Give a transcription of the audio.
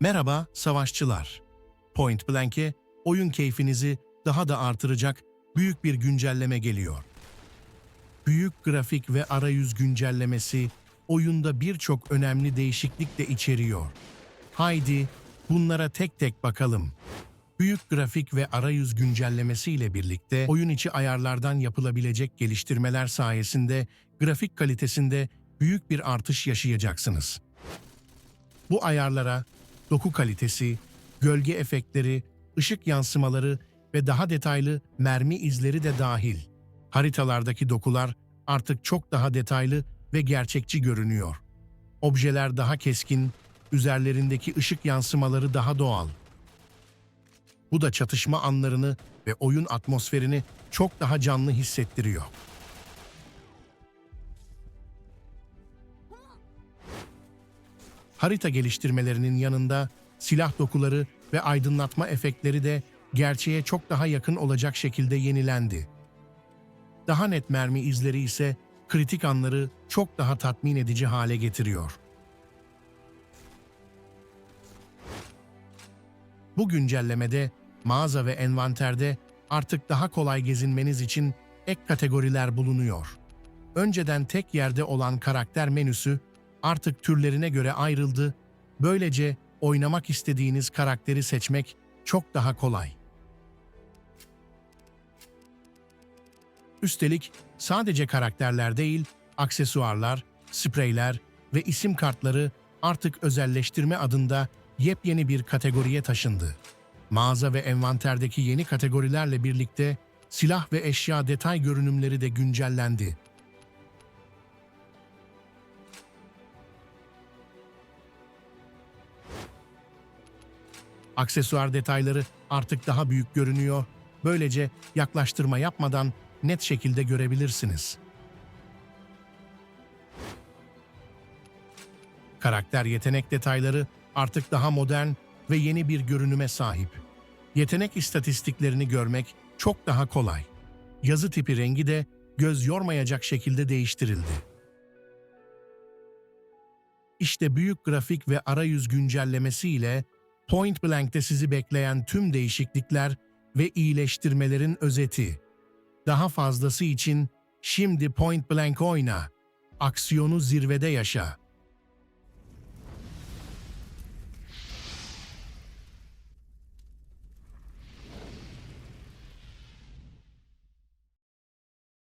Merhaba savaşçılar. Point Blank'e oyun keyfinizi daha da artıracak büyük bir güncelleme geliyor. Büyük grafik ve arayüz güncellemesi oyunda birçok önemli değişiklik de içeriyor. Haydi bunlara tek tek bakalım. Büyük grafik ve arayüz güncellemesi ile birlikte oyun içi ayarlardan yapılabilecek geliştirmeler sayesinde grafik kalitesinde büyük bir artış yaşayacaksınız. Bu ayarlara doku kalitesi, gölge efektleri, ışık yansımaları ve daha detaylı mermi izleri de dahil. Haritalardaki dokular artık çok daha detaylı ve gerçekçi görünüyor. Objeler daha keskin, üzerlerindeki ışık yansımaları daha doğal. Bu da çatışma anlarını ve oyun atmosferini çok daha canlı hissettiriyor. Harita geliştirmelerinin yanında silah dokuları ve aydınlatma efektleri de gerçeğe çok daha yakın olacak şekilde yenilendi. Daha net mermi izleri ise kritik anları çok daha tatmin edici hale getiriyor. Bu güncellemede mağaza ve envanterde artık daha kolay gezinmeniz için ek kategoriler bulunuyor. Önceden tek yerde olan karakter menüsü artık türlerine göre ayrıldı. Böylece oynamak istediğiniz karakteri seçmek çok daha kolay. Üstelik sadece karakterler değil, aksesuarlar, spreyler ve isim kartları artık özelleştirme adında yepyeni bir kategoriye taşındı. Mağaza ve envanterdeki yeni kategorilerle birlikte silah ve eşya detay görünümleri de güncellendi. Aksesuar detayları artık daha büyük görünüyor. Böylece yaklaştırma yapmadan net şekilde görebilirsiniz. Karakter yetenek detayları artık daha modern ve yeni bir görünüme sahip. Yetenek istatistiklerini görmek çok daha kolay. Yazı tipi rengi de göz yormayacak şekilde değiştirildi. İşte büyük grafik ve arayüz güncellemesi ile Point Blank'te sizi bekleyen tüm değişiklikler ve iyileştirmelerin özeti. Daha fazlası için şimdi Point Blank oyna. Aksiyonu zirvede yaşa.